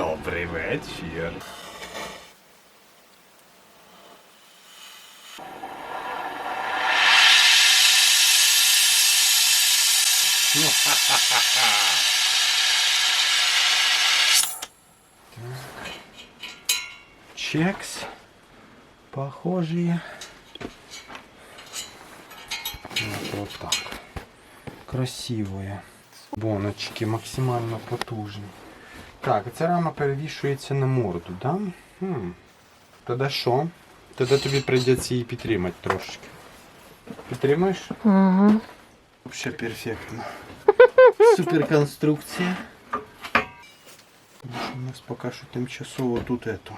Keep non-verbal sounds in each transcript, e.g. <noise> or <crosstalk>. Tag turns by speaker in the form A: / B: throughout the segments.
A: Добрий вечір. Чекс. Похожие. Вот, вот так. Красивые. Боночки максимально потужні. Так, ця рама перевішується на морду, да? Хм. Тоді що? Тоді тобі прийдеться її підтримати трошечки. Підтримаєш?
B: Угу.
A: Вообще перфектно. Суперконструкція. У нас поки що тимчасово тут ето.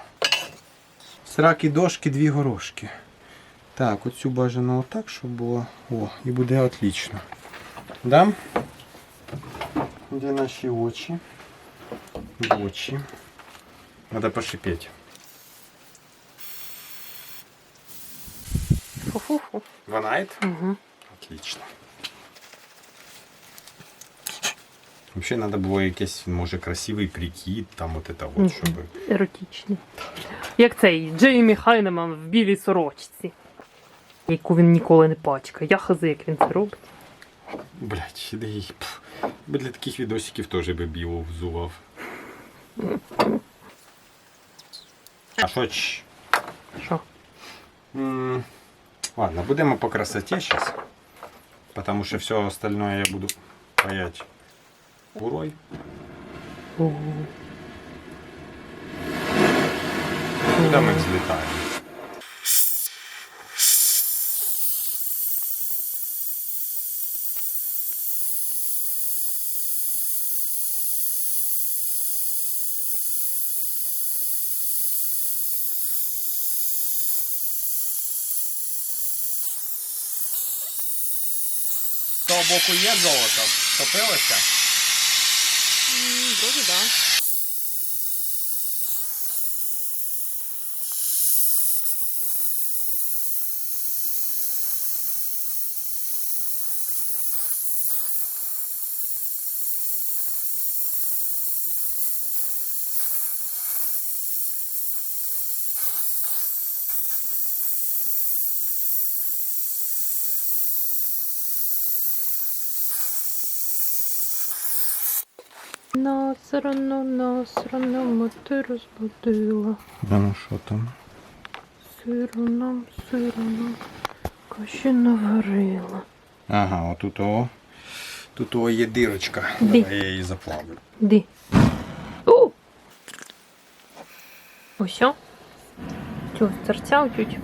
A: Сраки дошки, дві горошки. Так, оцю бажано отак, щоб було. О, і буде отлично. Да? Де наші очі? Очі. Надо пошипеть.
B: Фу-фу-фу.
A: Ванайт?
B: Угу.
A: Отлично. Вообще надо було якийсь, може, красивий прикид, там от это вот, щоб.
B: Еротичний. Як цей Джеймі Хайнеман в білій сорочці, яку він ніколи не пачкає. Я хази, як він це робить.
A: Блять, да пф, для таких відосиків теж би біло взував. А що?
B: Що?
A: Ладно, будемо по красоте сейчас. Потому що все остальное я буду паять курой. Куда мы взлетаем? Боку є золото? Топилося?
B: Вроді да. Насрано, насрано, мати розбудила.
A: Да ну що там?
B: Сиру нам, каші наварила.
A: Ага, отут о. Тут о є дирочка.
B: Де?
A: Давай я її заплавлю.
B: Ди. О! Ось. о. Чого, серця утють?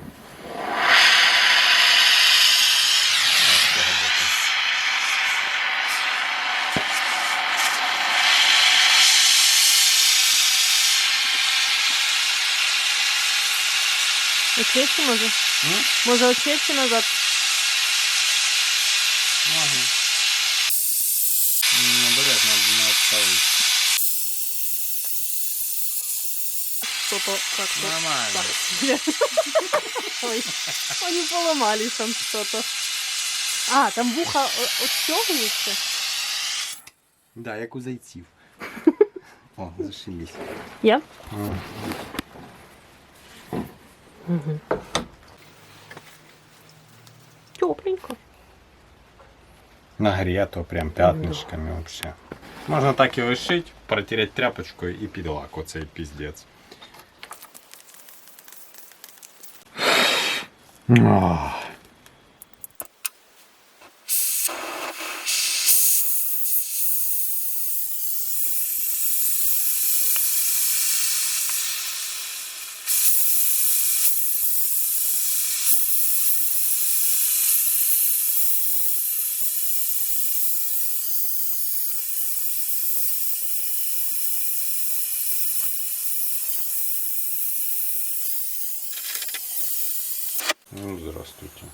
B: Ответьте, може?
A: М?
B: Може, ответьте назад?
A: Ага. Обережно не відставить.
B: Что-то как-то...
A: Нормально.
B: Так. <laughs> Ой, они поломались там что-то. А, там вуха о- отстегивается?
A: Да, як у зайців. <laughs> О, зашились.
B: Я?
A: О.
B: Угу. Тепленько.
A: Нагрето прям пятнышками вообще. Можна так і лишить, протереть тряпочкою і під лак оцей піздець. Ах. Ну, здравствуйте.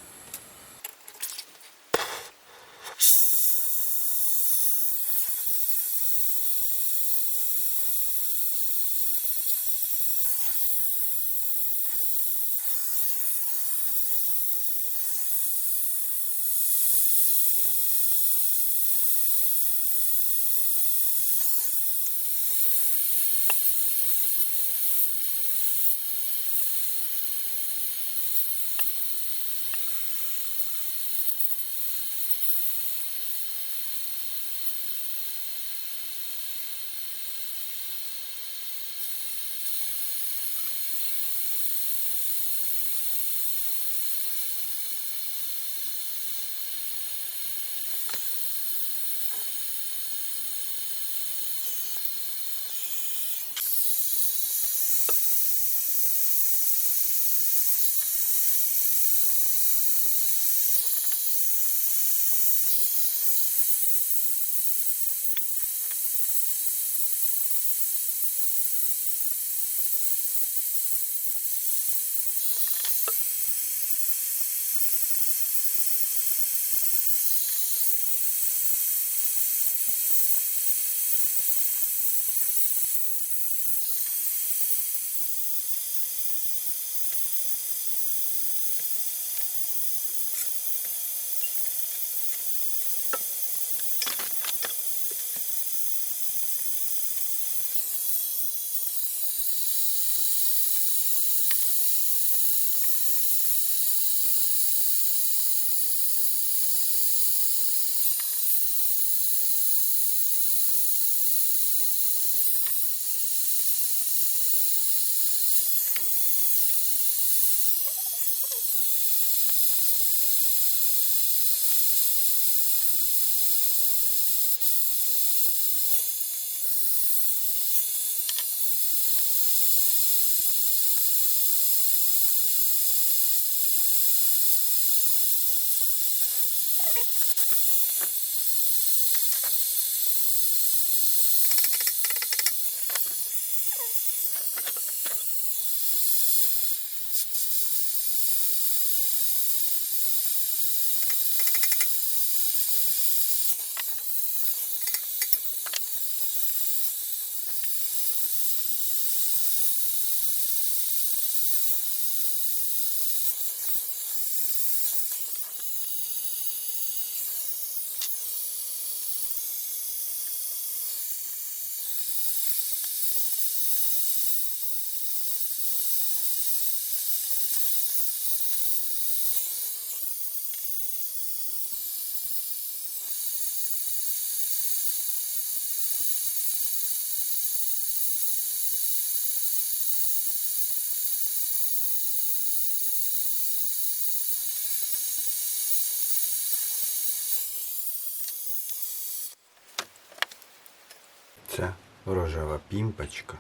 A: Це рожева пімпочка.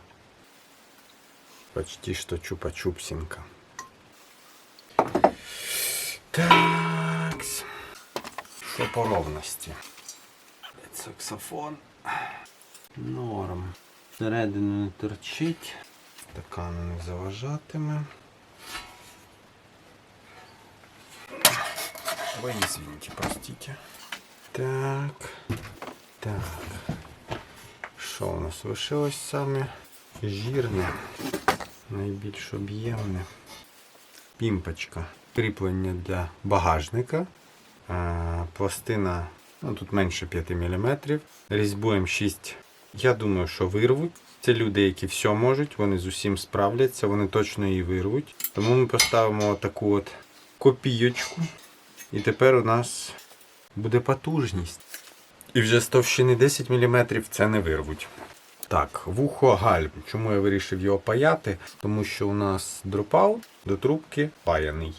A: Почти що чупа-чупсинка. Так. Що по ровності? Саксофон. Норм. Всередину не торчить. Стакану не заважатиме. Ой, извините, простите. Так. Так. Що у нас лишилось саме жирне, найбільш об'ємне. Пімпочка. Кріплення для багажника. Пластина, ну тут менше 5 мм. Різьбу М6. Я думаю, що вирвуть. Це люди, які все можуть, вони з усім справляться, вони точно її вирвуть. Тому ми поставимо таку от копійочку. І тепер у нас буде потужність. І вже з товщини 10 мм це не вирвуть. Так, вухо гальм. Чому я вирішив його паяти? Тому що у нас дропаут до трубки паяний.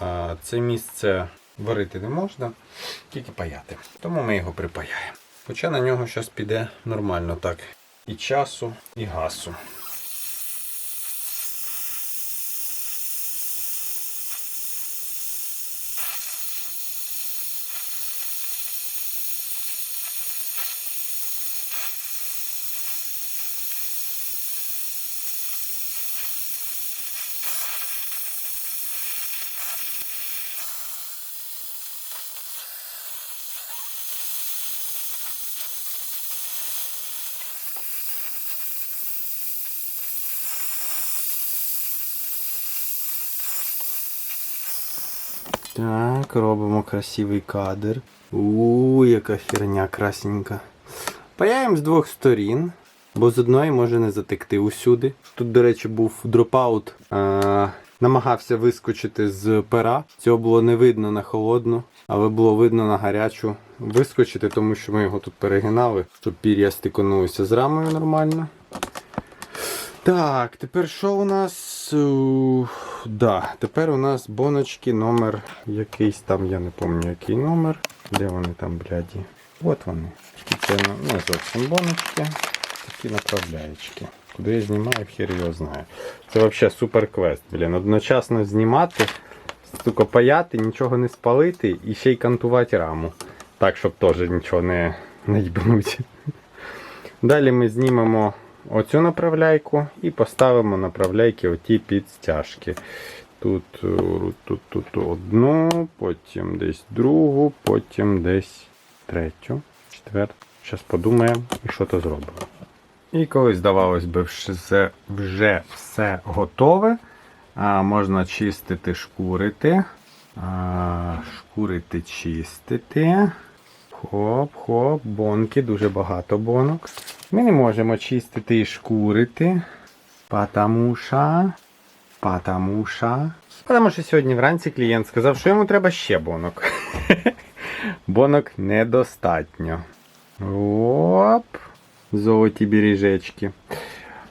A: А це місце варити не можна, тільки паяти. Тому ми його припаяємо. Хоча на нього зараз піде нормально так. І часу, і гасу. Так, робимо красивий кадр. У, яка херня красненька. Паяємо з двох сторін, бо з одної може не затекти усюди. Тут, до речі, був дропаут. Е- намагався вискочити з пера. Цього було не видно на холодну, але було видно на гарячу вискочити, тому що ми його тут перегинали, щоб пір'я стиконулося з рамою нормально. Так, тепер що у нас? У, Да, тепер у нас боночки номер якийсь там, я не пам'ятаю який номер. Де вони там, бляді? От вони. Ну, не зовсім боночки, такі направляючки. Куди я знімаю, хер його знає. Це взагалі супер квест, блін. Одночасно знімати, сука, паяти, нічого не спалити і ще й кантувати раму. Так, щоб теж нічого не, не їбнуть. Далі ми знімемо оцю направляйку і поставимо направляйки оті під стяжки. Тут, е, тут, тут одну, потім десь другу, потім десь третю, четверту. Зараз подумаємо і що то зробимо. І коли здавалось би, вже все готове, а, можна чистити, шкурити. А, шкурити, чистити. Хоп-хоп, бонки, дуже багато бонок. Ми не можемо чистити і шкурити. Потому що. Потому що. Сьогодні вранці клієнт сказав, що йому треба ще бонок. <laughs> Бонок недостатньо. Оп. Золоті бережечки.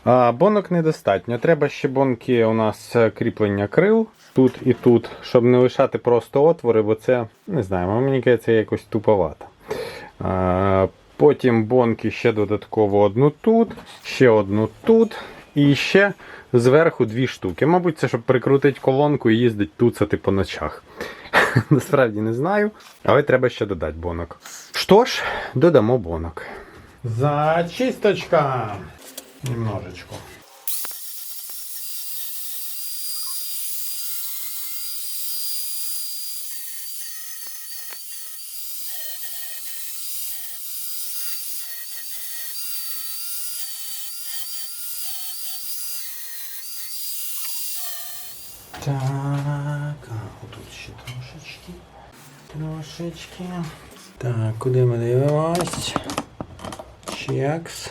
A: А, бонок недостатньо. Треба ще бонки у нас е, кріплення крил тут і тут, щоб не лишати просто отвори, бо це, не знаю, мені здається, якось туповато. Потім бонки ще додатково одну тут, ще одну тут. І ще зверху дві штуки. Мабуть, це щоб прикрутити колонку і їздити туцати по ночах. <laughs> Насправді не знаю, але треба ще додати бонок. Що ж, додамо бонок. Зачисточка. Немножечко. Так, а отут ще трошечки. Трошечки. Так, куди ми дивимось? Чекс.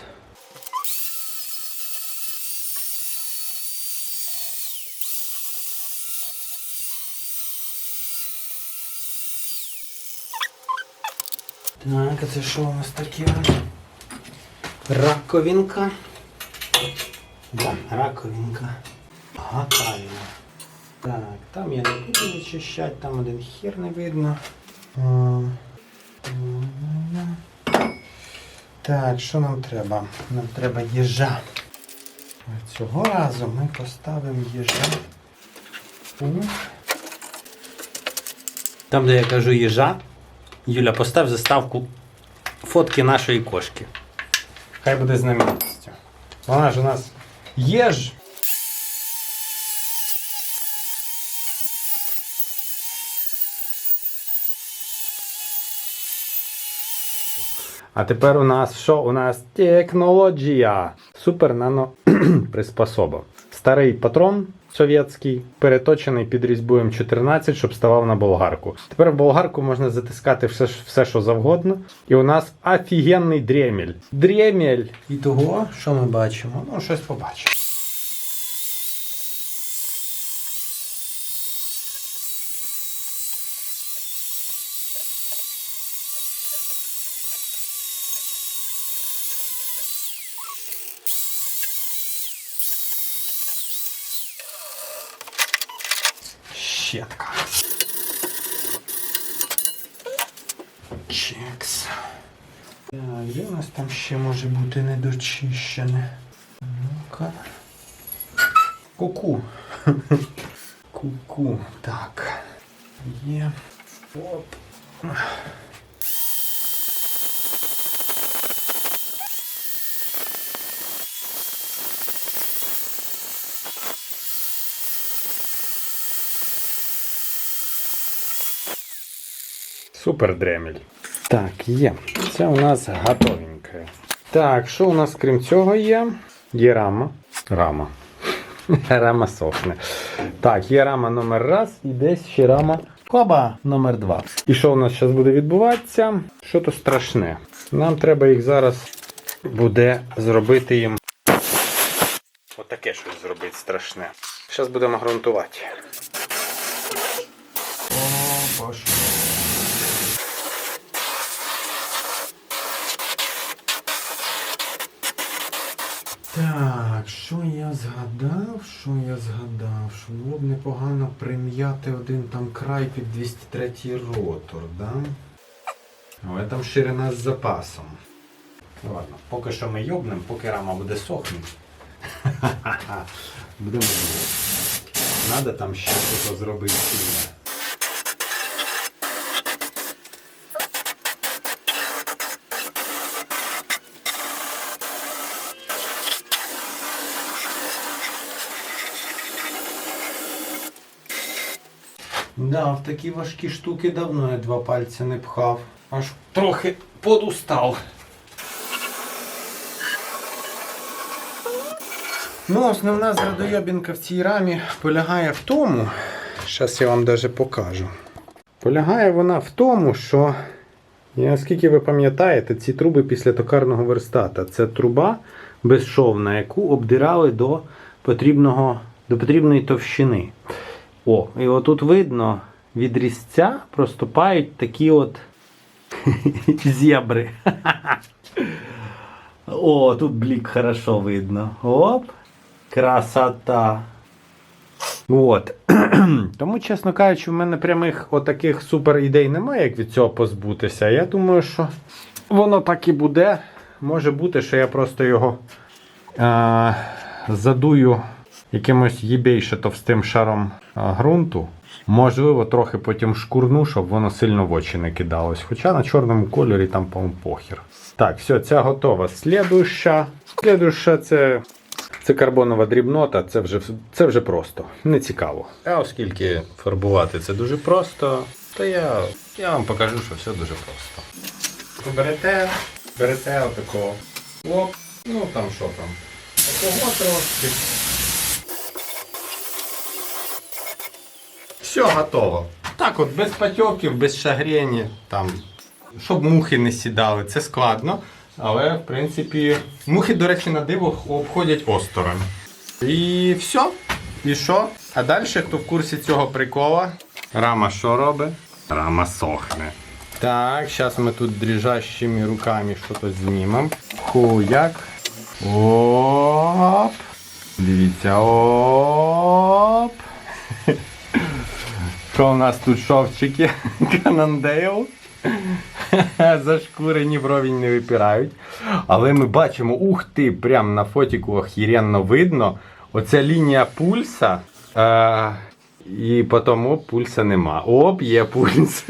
A: Так, а це що у нас таке? Раковинка. Да, раковинка. Готовимо. Так, там я не буду вичищати, там один хер не видно. Так, що нам треба? Нам треба їжа. Цього разу ми поставимо їжа.
C: Там, де я кажу їжа, Юля, постав заставку фотки нашої кошки.
A: Хай буде знаменитістю. Вона ж у нас єж. А тепер у нас що? У нас технологія. Супер нано <clears throat> приспособа. Старий патрон совєтський, переточений під різьбу М14, щоб ставав на болгарку. Тепер в болгарку можна затискати все, все що завгодно. І у нас офігенний дремель. Дремель. І того, що ми бачимо? Ну, щось побачимо. Щетка. Чекс. Де у нас там ще може бути недочищене? Ну-ка. Ку-ку. Ку-ку. Так. Є. Оп. Супер дремель. Так, є. Це у нас готовеньке. Так, що у нас крім цього є? Є рама. Рама. <laughs> Рама сохне. Так, є рама номер раз і десь ще рама. Коба номер два. І що у нас зараз буде відбуватися? Що то страшне. Нам треба їх зараз буде зробити їм. Отаке щось зробити страшне. Зараз будемо ґрунтувати. О, Так, що я згадав? Що я згадав? Що було б непогано прим'яти один там край під 203 ротор, да? Але там ширина з запасом. Ну, Ладно, поки що ми йобнемо, поки рама буде сохнути. <laughs> Будемо. Надо там ще щось зробити Да, в такі важкі штуки давно я два пальці не пхав. Аж трохи подустав. Ну, основна зрадойобінка в цій рамі полягає в тому, зараз я вам даже покажу. Полягає вона в тому, що, наскільки ви пам'ятаєте, ці труби після токарного верстата це труба безшовна, яку обдирали до потрібного, до потрібної товщини. О, і отут видно, від різця проступають такі от <laughs> зебри. <laughs> О, тут блік хорошо видно. Оп. Красота. От. <clears throat> Тому, чесно кажучи, в мене прямих отаких супер ідей немає, як від цього позбутися. Я думаю, що воно так і буде. Може бути, що я просто його а, задую якимось їбейше товстим шаром ґрунту. Можливо, трохи потім шкурну, щоб воно сильно в очі не кидалось. Хоча на чорному кольорі там, по-моєму, похер. Так, все, ця готова. Слідуща. Слідуща це, це карбонова дрібнота, це вже, це вже просто. Не цікаво. А оскільки фарбувати це дуже просто, то я, я вам покажу, що все дуже просто. Берете, берете отакого. Оп, ну там що там. Такого трошки. Все готово. Так от, без патьоків, без шагрені, там, щоб мухи не сідали, це складно. Але, в принципі, мухи, до речі, на диво обходять осторонь. І все. І що? А далі, хто в курсі цього прикола, рама що робить? Рама сохне. Так, зараз ми тут дріжащими руками щось знімемо. Хуяк. Оп. Дивіться, оп. Що у нас тут шовчики? <laughs> Канандейл. <laughs> Зашкурені брові не випирають. Але ми бачимо, ух ти, прям на фотіку охеренно видно. Оця лінія пульса. Е, і потім оп, пульса нема. Оп, є пульс.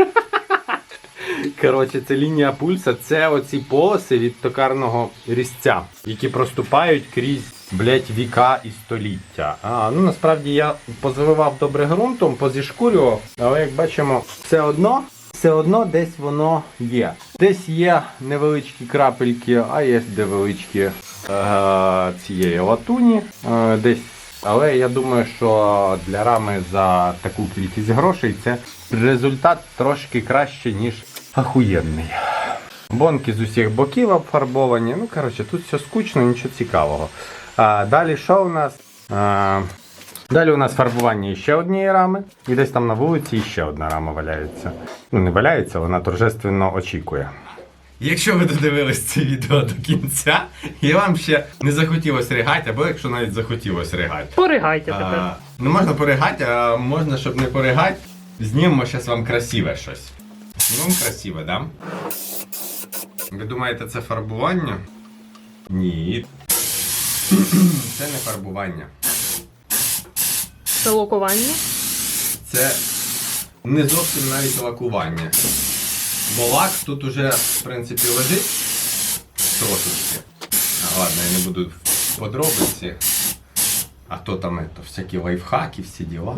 A: <laughs> Коротше, це лінія пульса, це оці полоси від токарного різця, які проступають крізь, блять, віка і століття. А, ну насправді я позаливав добре ґрунтом, позішкурював, але як бачимо, все одно. Все одно десь воно є. Десь є невеличкі крапельки, а є невеличкі е, цієї латуні. Е, десь. Але я думаю, що для рами за таку кількість грошей це результат трошки краще, ніж ахуєнний. Бонки з усіх боків обфарбовані. Ну, коротше, тут все скучно, нічого цікавого. А, далі що у нас? А, далі у нас фарбування ще однієї рами. І десь там на вулиці ще одна рама валяється. Ну, не валяється, вона торжественно очікує. Якщо ви додивились це відео до кінця, і вам ще не захотілося ригати, або якщо навіть захотілося ригати.
B: Поригайте тепер.
A: А, не можна поригати, а можна, щоб не поригати, знімемо зараз вам красиве щось. Знімемо красиве, да? Ви думаєте, це фарбування? Ні. Це не фарбування.
B: Це локування.
A: Це не зовсім навіть лакування. Бо лак тут уже, в принципі, лежить трошечки. А, ладно, я не буду в подробиці. А то там это, всякі лайфхаки, всі діла.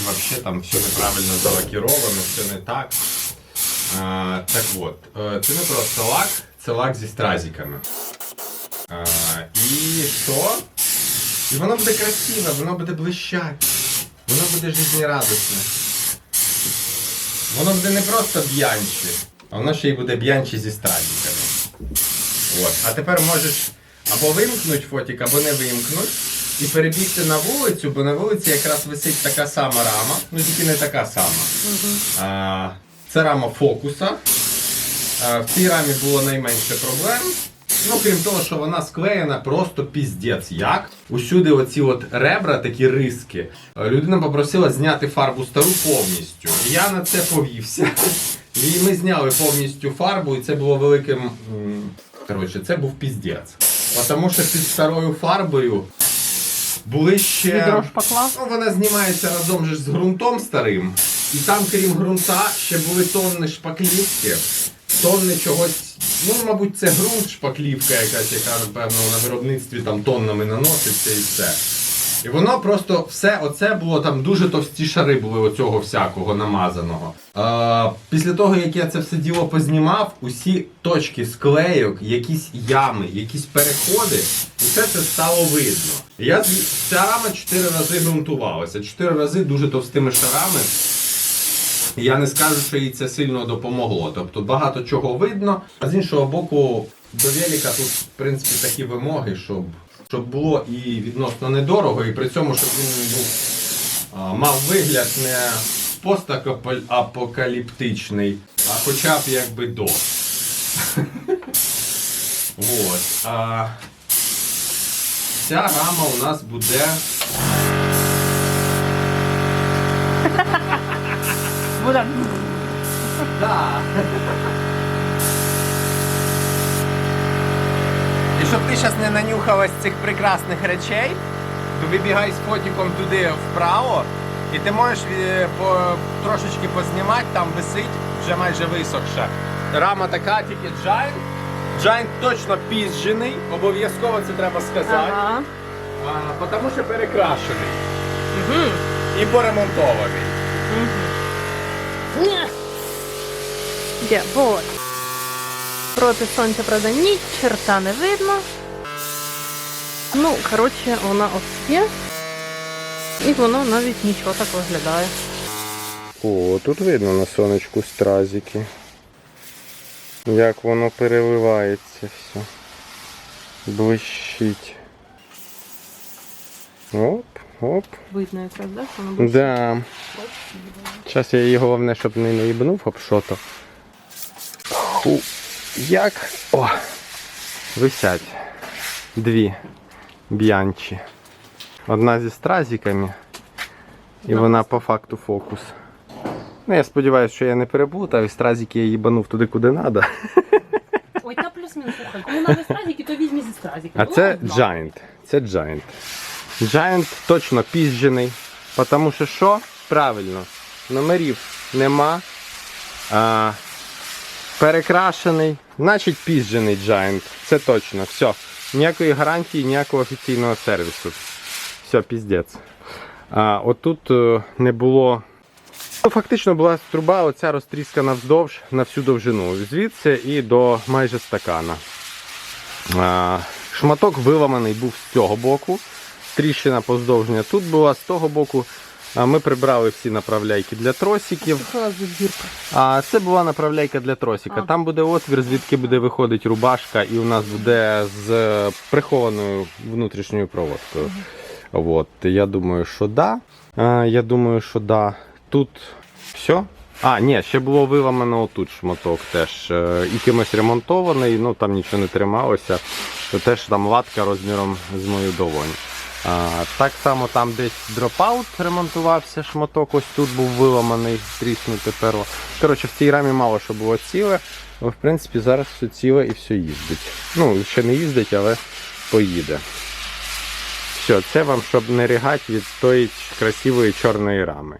A: І вообще там все неправильно залакіровано, все не так. А, так от, е, це не просто лак, це лак зі стразиками. А, і що? І воно буде красиве, воно буде блищати, воно буде життєрадісне. Воно буде не просто б'янчі, а воно ще й буде б'янчі зі стразиками. От. А тепер можеш або вимкнути фотик, або не вимкнути. І перебігти на вулицю, бо на вулиці якраз висить така сама рама, ну тільки не така сама. А, це рама фокуса. А, в цій рамі було найменше проблем. Ну, крім того, що вона склеєна просто піздець. Як? Усюди оці от ребра, такі риски. Людина попросила зняти фарбу стару повністю. І я на це повівся. І ми зняли повністю фарбу, і це було великим. Коротше, це був піздець. Тому що під старою фарбою були ще. Ну, вона знімається разом же з ґрунтом старим. І там, крім ґрунта, ще були тонни шпаклівки, тонни чогось. Ну, мабуть, це ґрунт, шпаклівка якась, яка, напевно, на виробництві там тоннами наноситься і все. І воно просто все оце було там дуже товсті шари були оцього всякого намазаного. А, після того, як я це все діло познімав, усі точки склейок, якісь ями, якісь переходи, усе це стало видно. Я ця рама чотири рази ґрунтувалася. Чотири рази дуже товстими шарами. Я не скажу, що їй це сильно допомогло. Тобто багато чого видно. А з іншого боку, до велика тут, в принципі, такі вимоги, щоб, щоб було і відносно недорого, і при цьому, щоб він був, а, мав вигляд не постапокаліптичний, а хоча б якби до. <laughs> Ця рама у нас буде.
B: Буде.
A: Да. І щоб ти зараз не нанюхалась цих прекрасних речей, то вибігай з фотиком туди вправо, і ти можеш е, по, трошечки познімати, там висить вже майже висохша. Рама така, тільки джайн. Джайн точно пізджений, обов'язково це треба сказати.
B: Ага.
A: А, тому що перекрашений
B: Угу.
A: і поремонтований.
B: Де, вот. Проти сонця, правда, ні черта не видно. Ну, коротше, вона ось є. І воно навіть нічого так виглядає.
A: О, тут видно на сонечку стразики. Як воно переливається все. Блищить. Оп, оп.
B: Видно якраз, да? що Воно.
A: Да. Зараз я її головне, щоб не наїбнув об що-то. Ху. Як. О! Висять. Дві б'янчі. Одна зі стразиками. І
B: Одна
A: вона по факту фокус. Ну, я сподіваюся, що я не переплутав, і стразики я їбанув туди, куди треба.
B: Ой, та плюс-мінус, кому надо стразики, то візьмі зі стразики.
A: А це Giant. Це Giant. Giant точно пізджений. Тому що що? Правильно, номерів нема. А, перекрашений. Значить пізджений Giant. Це точно. Все. Ніякої гарантії, ніякого офіційного сервісу. Все, піздець. Отут е, не було. Ну, фактично була труба оця розтріскана вздовж на всю довжину. Звідси і до майже стакана. А, Шматок виламаний був з цього боку. Тріщина поздовження тут була, з того боку. Ми прибрали всі направляйки для тросиків. А це була направляйка для тросика. Там буде отвір, звідки буде виходити рубашка, і у нас буде з е, прихованою внутрішньою проводкою. От, я думаю, що да. Я думаю, що да. Тут все. А, ні, ще було виламано отут шматок теж. е, І кимось ремонтований, ну там нічого не трималося. Теж там латка розміром з мою долонь. А, так само там десь дропаут ремонтувався, шматок ось тут був виламаний, тріснути перо. Коротше, в цій рамі мало що було ціле, але в принципі зараз все ціле і все їздить. Ну, ще не їздить, але поїде. Все, це вам, щоб не ригати від тої красивої чорної рами.